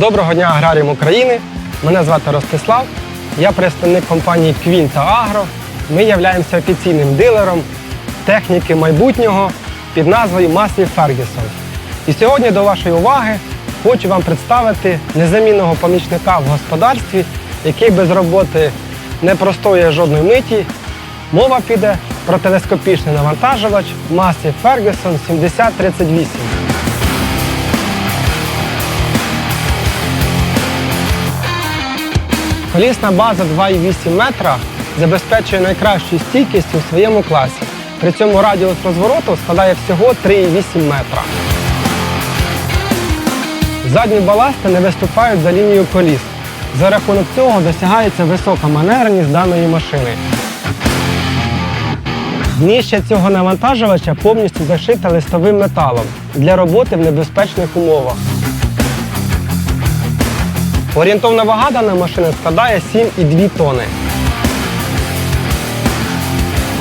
Доброго дня аграріям України. Мене звати Ростислав. Я представник компанії Квінта Агро. Ми являємося офіційним дилером техніки майбутнього під назвою Маслі Фергюсон. І сьогодні до вашої уваги хочу вам представити незамінного помічника в господарстві, який без роботи не простоює жодної миті. Мова піде про телескопічний навантажувач Massey Ferguson 7038. Колісна база 2,8 метра забезпечує найкращу стійкість у своєму класі. При цьому радіус розвороту складає всього 3,8 метра. Задні баласти не виступають за лінією коліс. За рахунок цього досягається висока маневреність даної машини. Дніще цього навантажувача повністю зашите листовим металом для роботи в небезпечних умовах. Орієнтовна вага даної машини складає 7,2 тони.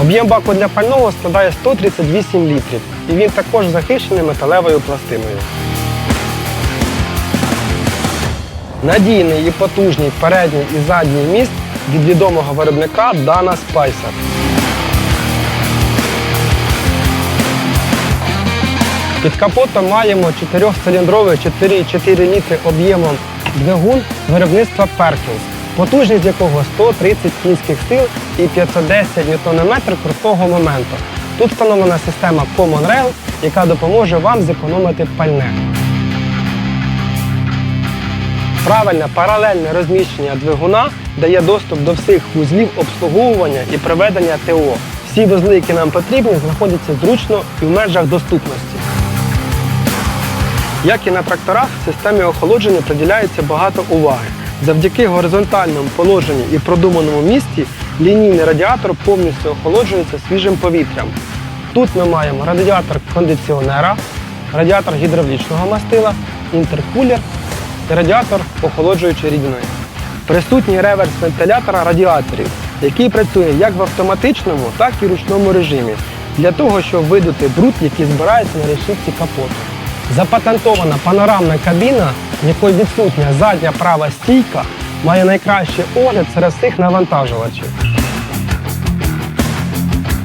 Об'єм баку для пального складає 138 літрів і він також захищений металевою пластиною. Надійний і потужний передній і задній міст від відомого виробника Dana Spicer. Під капотом маємо 4-циліндровий 4,4 літри об'ємом двигун виробництва Perkins, потужність якого 130 кінських сил і 510 Нм крутого моменту. Тут встановлена система Common Rail, яка допоможе вам зекономити пальне. Правильне паралельне розміщення двигуна дає доступ до всіх вузлів обслуговування і проведення ТО. Всі вузли, які нам потрібні, знаходяться зручно і в межах доступності. Як і на тракторах, системі охолодження приділяється багато уваги. Завдяки горизонтальному положенню і продуманому місці лінійний радіатор повністю охолоджується свіжим повітрям. Тут ми маємо радіатор кондиціонера, радіатор гідравлічного мастила, інтеркулер і радіатор охолоджуючої рідини. Присутній реверс вентилятора радіаторів, який працює як в автоматичному, так і ручному режимі, для того, щоб видути бруд, який збирається на решітці капоту. Запатентована панорамна кабіна, в якої відсутня задня права стійка, має найкращий огляд серед всіх навантажувачів.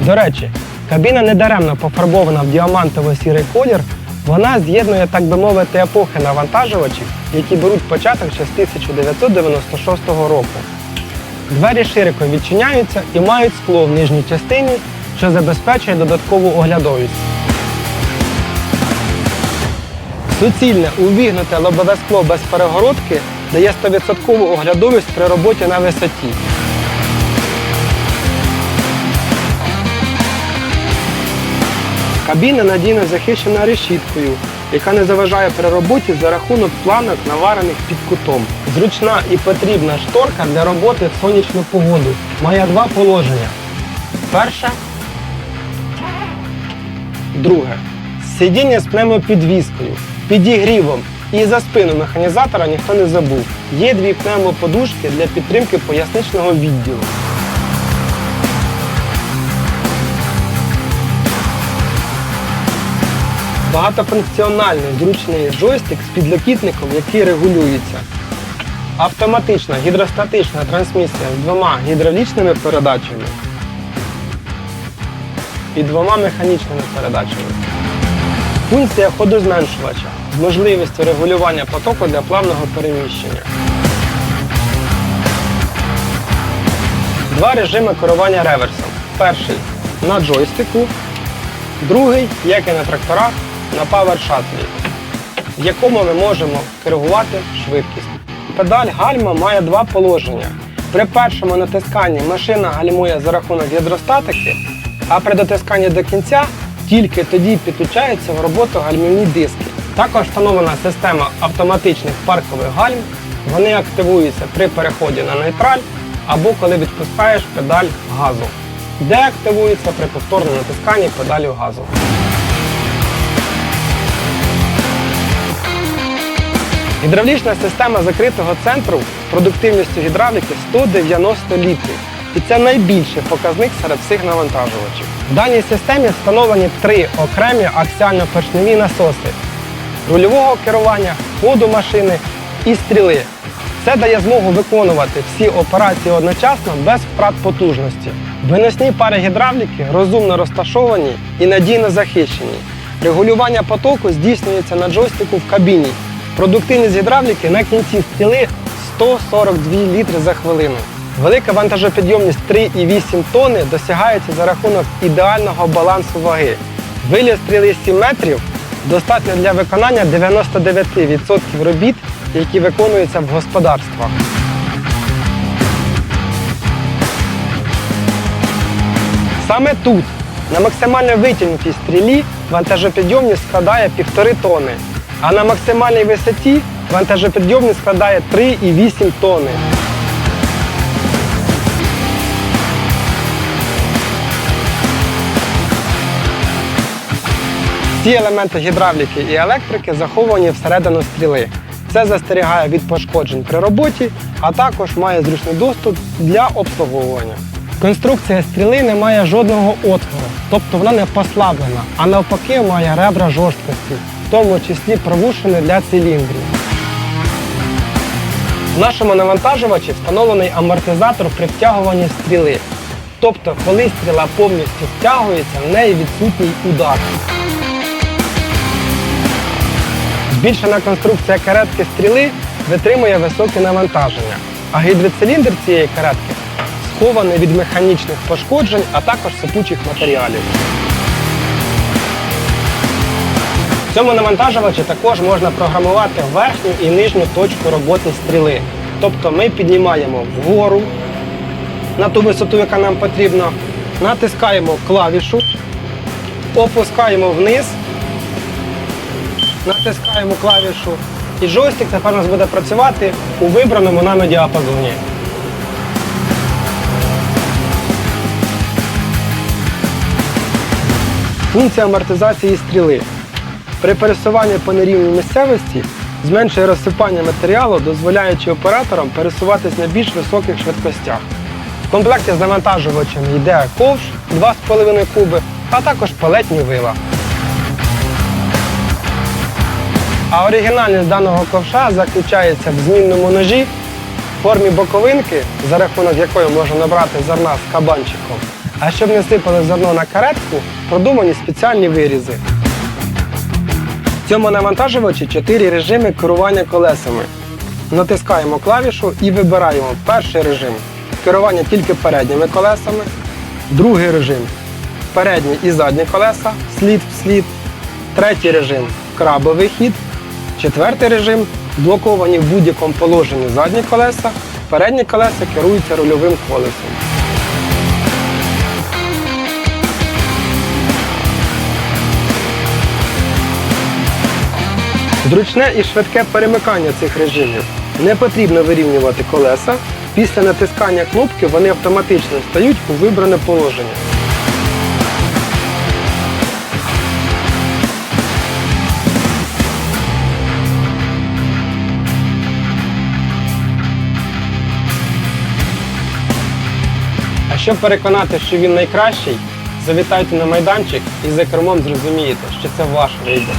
До речі, кабіна недаремно пофарбована в діамантово-сірий колір. Вона з'єднує, так би мовити, епохи навантажувачів, які беруть початок ще з 1996 року. Двері широко відчиняються і мають скло в нижній частині, що забезпечує додаткову оглядовість. Суцільне увігнуте лобове скло без перегородки дає 100% оглядовість при роботі на висоті. Кабіна надійно захищена решіткою, яка не заважає при роботі за рахунок планок, наварених під кутом. Зручна і потрібна шторка для роботи в сонячну погоду. Має два положення. Перше. Друге. Сидіння з пневмопідвіскою, підігрівом і за спину механізатора ніхто не забув. Є дві пневмоподушки для підтримки поясничного відділу. Багатофункціональний зручний джойстик з підлокітником, який регулюється. Автоматична гідростатична трансмісія з двома гідравлічними передачами і двома механічними передачами. Функція ходозменшувача можливістю регулювання потоку для плавного переміщення. Два режими керування реверсом. Перший на джойстику, другий, як і на тракторах, на Shuttle, в якому ми можемо керувати швидкість. Педаль гальма має два положення. При першому натисканні машина гальмує за рахунок гідростатики, а при дотисканні до кінця тільки тоді підключаються в роботу гальмівні диски. Також встановлена система автоматичних паркових гальм. Вони активуються при переході на нейтраль або коли відпускаєш педаль газу. Деактивуються при повторному натисканні педалі газу. Гідравлічна система закритого центру продуктивністю гідравліки 190 літрів. І це найбільший показник серед всіх навантажувачів. В даній системі встановлені три окремі аксіально-поршневі насоси рульового керування, ходу машини і стріли. Це дає змогу виконувати всі операції одночасно без втрат потужності. Виносні пари гідравліки розумно розташовані і надійно захищені. Регулювання потоку здійснюється на джойстику в кабіні. Продуктивність гідравліки на кінці стріли 142 літри за хвилину. Велика вантажопідйомність 3,8 тонни досягається за рахунок ідеального балансу ваги. Виліз стріли 7 метрів достатньо для виконання 99% робіт, які виконуються в господарствах. Саме тут, на максимально витягнутій стрілі, вантажопідйомність складає 1,5 тонни, а на максимальній висоті вантажопідйомність складає 3,8 тонни. Всі елементи гідравліки і електрики заховані всередину стріли. Це застерігає від пошкоджень при роботі, а також має зручний доступ для обслуговування. Конструкція стріли не має жодного отвору, тобто вона не послаблена, а навпаки має ребра жорсткості, в тому числі провушені для циліндрів. В нашому навантажувачі встановлений амортизатор при втягуванні стріли. Тобто, коли стріла повністю втягується, в неї відсутній удар. Збільшена конструкція каретки стріли витримує високе навантаження, а гідроциліндр цієї каретки схований від механічних пошкоджень, а також сипучих матеріалів. В цьому навантажувачі також можна програмувати верхню і нижню точку роботи стріли. Тобто ми піднімаємо вгору на ту висоту, яка нам потрібна, натискаємо клавішу, опускаємо вниз натискаємо клавішу і джойстик тепер у нас буде працювати у вибраному нами діапазоні. Функція амортизації стріли. При пересуванні по нерівній місцевості зменшує розсипання матеріалу, дозволяючи операторам пересуватись на більш високих швидкостях. В комплекті з навантажувачем йде ковш 2,5 куби, а також палетні вила. А оригінальність даного ковша заключається в змінному ножі в формі боковинки, за рахунок якої можна набрати зерна з кабанчиком. А щоб не сипали зерно на каретку, продумані спеціальні вирізи. В цьому навантажувачі 4 режими керування колесами. Натискаємо клавішу і вибираємо перший режим керування тільки передніми колесами, другий режим передні і задні колеса, слід в слід, третій режим крабовий хід, Четвертий режим блоковані в будь-якому положенні задні колеса, передні колеса керуються рульовим колесом. Зручне і швидке перемикання цих режимів. Не потрібно вирівнювати колеса. Після натискання кнопки вони автоматично стають у вибране положення. Щоб переконати, що він найкращий, завітайте на майданчик і за кермом зрозумієте, що це ваш вибір.